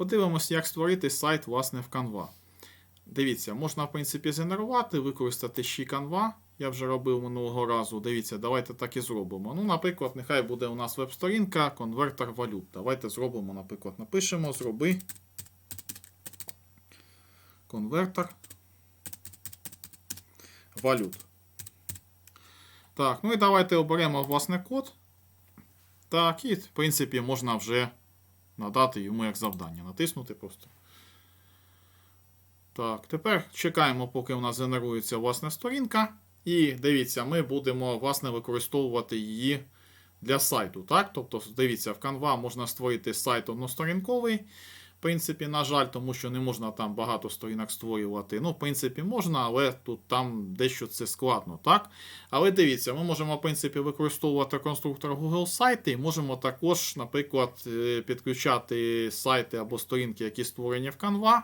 Подивимося, як створити сайт власне в Canva. Дивіться, можна, в принципі, згенерувати, використати ще Canva. Я вже робив минулого разу. Дивіться, давайте так і зробимо. Ну, наприклад, нехай буде у нас веб-сторінка, конвертер валют. Давайте зробимо, наприклад, напишемо, зроби конвертер валют. Так, ну і давайте оберемо власне код. Так, і в принципі можна вже надати йому як завдання. Натиснути просто. Так, тепер чекаємо, поки у нас генерується власне сторінка. І дивіться, ми будемо власне використовувати її для сайту. Так? Тобто, дивіться, в Canva можна створити сайт односторінковий. Принципі, на жаль, тому що не можна там багато сторінок створювати. Ну, в принципі, можна, але тут там дещо це складно, так? Але дивіться, ми можемо, в принципі, використовувати конструктор Google сайти, і можемо також, наприклад, е, підключати сайти або сторінки, які створені в Canva.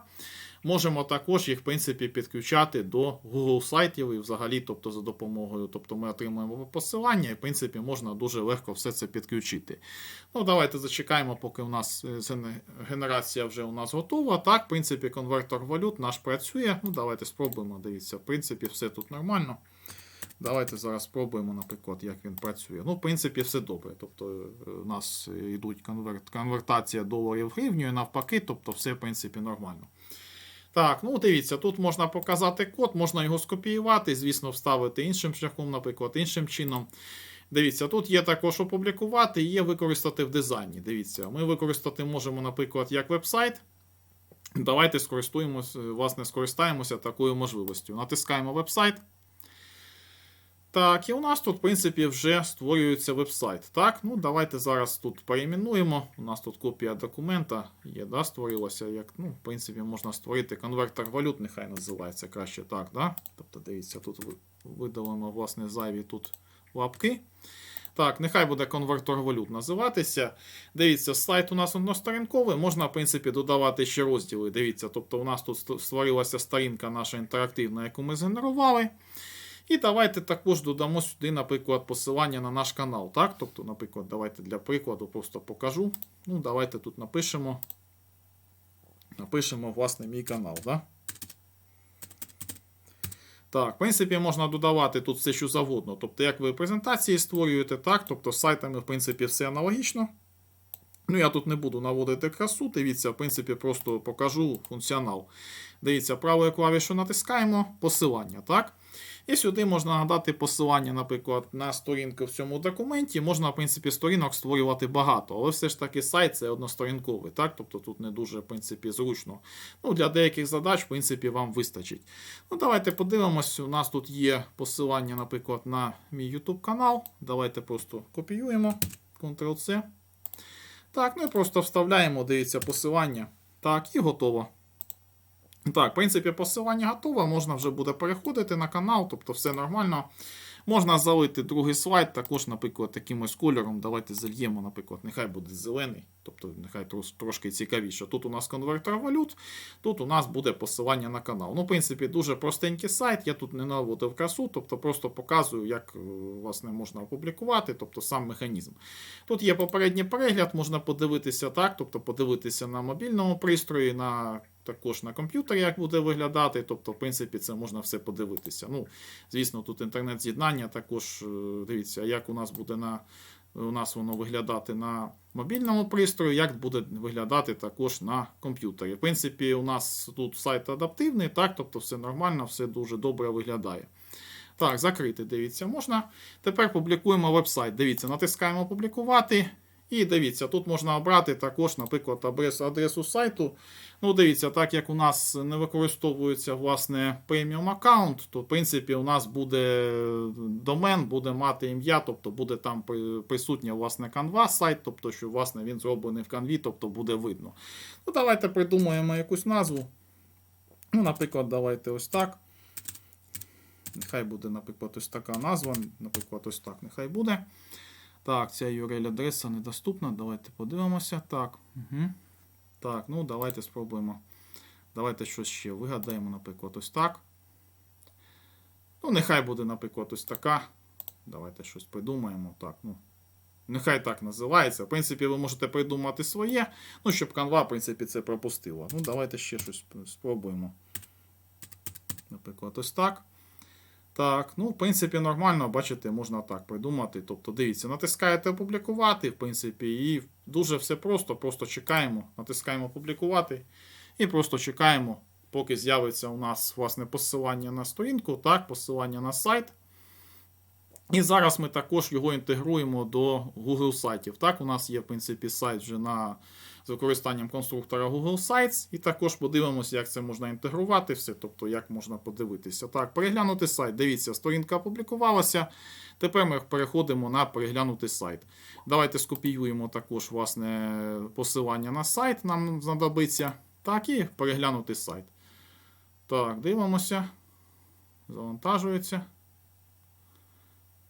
Можемо також їх, в принципі, підключати до Google сайтів і взагалі, тобто за допомогою, тобто ми отримуємо посилання, і в принципі можна дуже легко все це підключити. Ну, давайте зачекаємо, поки у нас е, генерація вже у нас готова. Так, в принципі, конвертор валют наш працює. Ну, давайте спробуємо. Дивіться, в принципі, все тут нормально. Давайте зараз спробуємо, наприклад, як він працює. Ну, в принципі, все добре. Тобто, е, у нас йдуть конверт, конвертація доларів в гривню і навпаки, тобто все, в принципі, нормально. Так, ну дивіться, тут можна показати код, можна його скопіювати, звісно, вставити іншим шляхом, наприклад, іншим чином. Дивіться, тут є також опублікувати і є використати в дизайні. Дивіться, ми використати можемо, наприклад, як веб-сайт. Давайте скористуємося, власне, скористаємося такою можливістю. Натискаємо веб-сайт. Так, і у нас тут, в принципі, вже створюється веб-сайт. Так, ну давайте зараз тут перейменуємо. У нас тут копія документа є, да, створилася. Як, ну, в принципі, можна створити конвертер валют, нехай називається краще так. Да? Тобто, дивіться, тут видалимо, власне, зайві тут лапки. Так, нехай буде конвертор валют називатися. Дивіться, сайт у нас односторінковий, можна, в принципі, додавати ще розділи. Дивіться, тобто у нас тут створилася сторінка наша інтерактивна, яку ми згенерували. І давайте також додамо сюди, наприклад, посилання на наш канал. Так? Тобто, наприклад, давайте для прикладу просто покажу. Ну, давайте тут напишемо. Напишемо, власне, мій канал. Да? Так, в принципі, можна додавати тут все, що завгодно. Тобто, як ви презентації створюєте, так, тобто з сайтами, в принципі, все аналогічно. Ну, я тут не буду наводити красу. Дивіться, в принципі, просто покажу функціонал. Дивіться, правою клавішою натискаємо посилання. так? І сюди можна надати посилання, наприклад, на сторінку в цьому документі. Можна, в принципі, сторінок створювати багато, але все ж таки сайт це односторінковий, так? Тобто тут не дуже, в принципі, зручно. Ну, для деяких задач, в принципі, вам вистачить. Ну, давайте подивимось. У нас тут є посилання, наприклад, на мій YouTube канал. Давайте просто копіюємо. Ctrl-C. Так, ну і просто вставляємо, дивіться, посилання. Так, і готово. Так, в принципі, посилання готове, можна вже буде переходити на канал, тобто все нормально. Можна залити другий слайд, також, наприклад, якимось кольором. Давайте зальємо, наприклад, нехай буде зелений, тобто нехай трошки цікавіше. Тут у нас конвертер валют, тут у нас буде посилання на канал. Ну, в принципі, дуже простенький сайт, я тут не наводив красу, тобто просто показую, як е, власне, можна опублікувати, тобто сам механізм. Тут є попередній перегляд, можна подивитися так, тобто подивитися на мобільному пристрої, на також на комп'ютері, як буде виглядати. Тобто, в принципі, це можна все подивитися. Ну, звісно, тут інтернет-з'єднання також е, дивіться, як у нас буде на. У нас воно виглядати на мобільному пристрої, як буде виглядати також на комп'ютері. В принципі, у нас тут сайт адаптивний, так, тобто все нормально, все дуже добре виглядає. Так, закрити, дивіться, можна. Тепер публікуємо веб-сайт. Дивіться, натискаємо опублікувати. І дивіться, тут можна обрати також, наприклад, адресу, адресу сайту. Ну, дивіться, так як у нас не використовується власне преміум аккаунт, то в принципі у нас буде домен, буде мати ім'я, тобто буде там при- присутня власне Canva сайт, тобто що власне він зроблений в Canva, тобто буде видно. Ну, давайте придумаємо якусь назву. Ну, наприклад, давайте ось так. Нехай буде, наприклад, ось така назва. Наприклад, ось так нехай буде. Так, ця URL адреса недоступна. Давайте подивимося. Так. Угу. Так, ну давайте спробуємо. Давайте щось ще вигадаємо, наприклад, ось так. Ну, нехай буде, наприклад, ось така. Давайте щось придумаємо. Так, ну. Нехай так називається. В принципі, ви можете придумати своє, ну, щоб канва, в принципі, це пропустила. Ну, давайте ще щось спробуємо. Наприклад, ось так. Так, ну, в принципі, нормально, бачите, можна так придумати. Тобто, дивіться, натискаєте опублікувати, в принципі, і дуже все просто, просто чекаємо, натискаємо опублікувати і просто чекаємо, поки з'явиться у нас власне посилання на сторінку, так, посилання на сайт. І зараз ми також його інтегруємо до Google сайтів. Так, у нас є, в принципі, сайт вже на з використанням конструктора Google Sites, і також подивимося, як це можна інтегрувати все, тобто як можна подивитися. Так, переглянути сайт. Дивіться, сторінка опублікувалася. Тепер ми переходимо на переглянути сайт. Давайте скопіюємо також власне, посилання на сайт, нам знадобиться. Так, і переглянути сайт. Так, дивимося. Завантажується.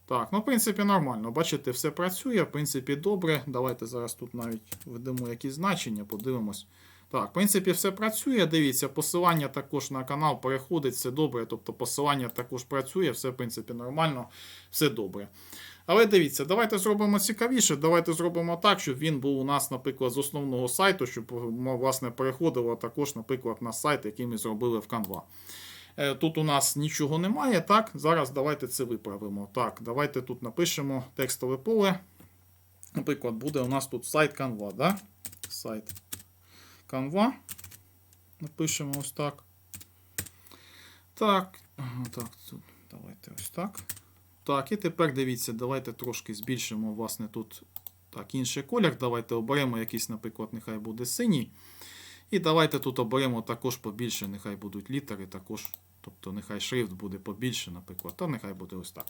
Так, ну, в принципі, нормально. Бачите, все працює, в принципі, добре. Давайте зараз тут навіть введемо якісь значення, подивимось. Так, в принципі, все працює. Дивіться, посилання також на канал переходить, все добре. Тобто посилання також працює, все, в принципі, нормально, все добре. Але дивіться, давайте зробимо цікавіше. Давайте зробимо так, щоб він був у нас, наприклад, з основного сайту, щоб власне переходило також, наприклад, на сайт, який ми зробили в Canva. Е, Тут у нас нічого немає. Так, зараз давайте це виправимо. Так, давайте тут напишемо текстове поле. Наприклад, буде у нас тут сайт Canva. Да? Сайт Canva. Напишемо ось так. Так, так, тут давайте ось так. Так, і тепер дивіться, давайте трошки збільшимо, власне, тут так, інший колір. Давайте оберемо якийсь, наприклад, нехай буде синій. І давайте тут оберемо також побільше, нехай будуть літери, також, тобто нехай шрифт буде побільше, наприклад, та нехай буде ось так.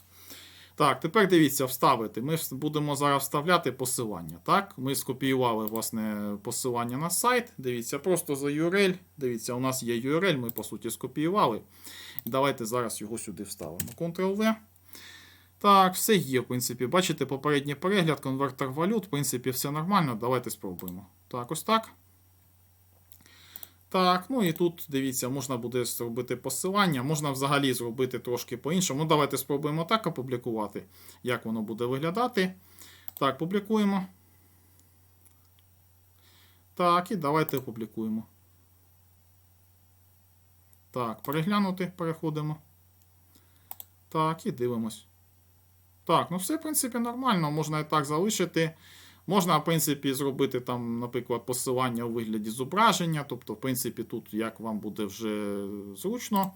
Так, тепер дивіться, вставити. Ми будемо зараз вставляти посилання. Так, Ми скопіювали власне, посилання на сайт. Дивіться, просто за URL. Дивіться, у нас є URL, ми по суті скопіювали. Давайте зараз його сюди вставимо. Ctrl-V. Так, все є, в принципі. Бачите, попередній перегляд, конвертер валют, в принципі, все нормально. Давайте спробуємо. Так, ось так. Так, ну і тут, дивіться, можна буде зробити посилання, можна взагалі зробити трошки по-іншому. Ну, давайте спробуємо так опублікувати, як воно буде виглядати. Так, публікуємо. Так, і давайте опублікуємо. Так, переглянути, переходимо. Так, і дивимось. Так, ну все, в принципі, нормально. Можна і так залишити. Можна, в принципі, зробити там, наприклад, посилання у вигляді зображення. Тобто, в принципі, тут як вам буде вже зручно.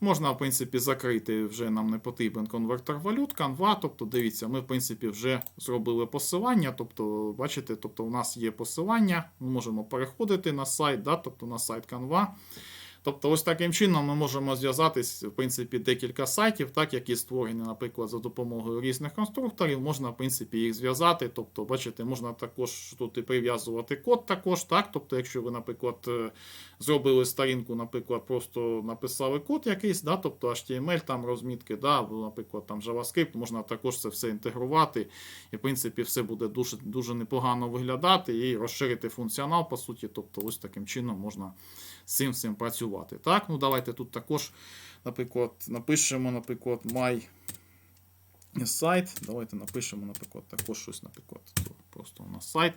Можна, в принципі, закрити, вже нам не потрібен конвертер валют, Canva. Тобто, дивіться, ми, в принципі, вже зробили посилання. Тобто, бачите, тобто, у нас є посилання. Ми можемо переходити на сайт, да, тобто на сайт Canva. Тобто, ось таким чином ми можемо зв'язатись, в принципі, декілька сайтів, так, які створені, наприклад, за допомогою різних конструкторів. Можна, в принципі, їх зв'язати. Тобто, бачите, можна також тут і прив'язувати код також. так, Тобто, якщо ви, наприклад, е, зробили сторінку, наприклад, просто написали код якийсь, да, тобто HTML, там розмітки, да, або, наприклад, там JavaScript, можна також це все інтегрувати. І, в принципі, все буде дуже, дуже непогано виглядати і розширити функціонал, по суті. Тобто, ось таким чином можна з цим всім працювати. Так, ну давайте тут також, наприклад, напишемо, наприклад, my сайт. Давайте напишемо, наприклад, також щось, наприклад, просто у нас сайт.